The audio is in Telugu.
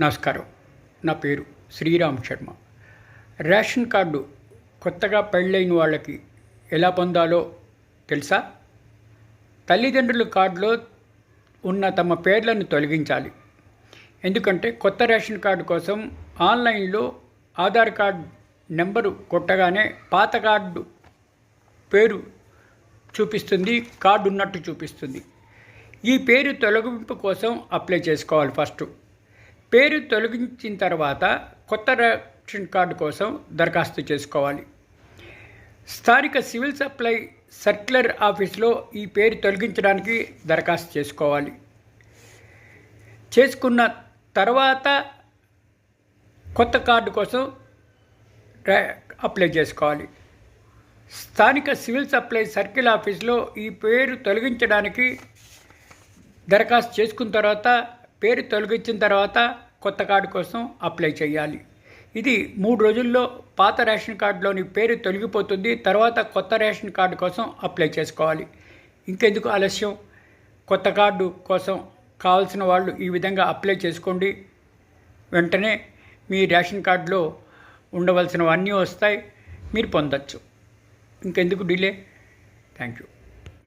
నమస్కారం. నా పేరు శ్రీరామ్ శర్మ. రేషన్ కార్డు కొత్తగా పెళ్ళైన వాళ్ళకి ఎలా పొందాలో తెలుసా? తల్లిదండ్రుల కార్డులో ఉన్న తమ పేర్లను తొలగించాలి. ఎందుకంటే కొత్త రేషన్ కార్డు కోసం ఆన్లైన్లో ఆధార్ కార్డ్ నెంబరు కొట్టగానే పాత కార్డు పేరు చూపిస్తుంది కార్డు ఉన్నట్టు చూపిస్తుంది. ఈ పేరు తొలగింపు కోసం అప్లై చేసుకోవాలి ఫస్ట్. పేరు తొలగించిన తర్వాత కొత్త రేషన్ కార్డు కోసం దరఖాస్తు చేసుకోవాలి. స్థానిక సివిల్ సప్లై సర్క్యులర్ ఆఫీస్లో ఈ పేరు తొలగించడానికి దరఖాస్తు చేసుకోవాలి. చేసుకున్న తర్వాత కొత్త కార్డు కోసం అప్లై చేసుకోవాలి. స్థానిక సివిల్ సప్లై సర్కిల్ ఆఫీస్లో ఈ పేరు తొలగించడానికి దరఖాస్తు చేసుకున్న తర్వాత పేరు తొలగించిన తర్వాత కొత్త కార్డు కోసం అప్లై చేయాలి. ఇది మూడు రోజుల్లో పాత రేషన్ కార్డులోని పేరు తొలగిపోతుంది. తర్వాత కొత్త రేషన్ కార్డు కోసం అప్లై చేసుకోవాలి. ఇంకెందుకు ఆలస్యం? కొత్త కార్డు కోసం కావాల్సిన వాళ్ళు ఈ విధంగా అప్లై చేసుకోండి. వెంటనే మీ రేషన్ కార్డులో ఉండవలసినవన్నీ వస్తాయి. మీరు పొందొచ్చు. ఇంకెందుకు డిలే? Thank you.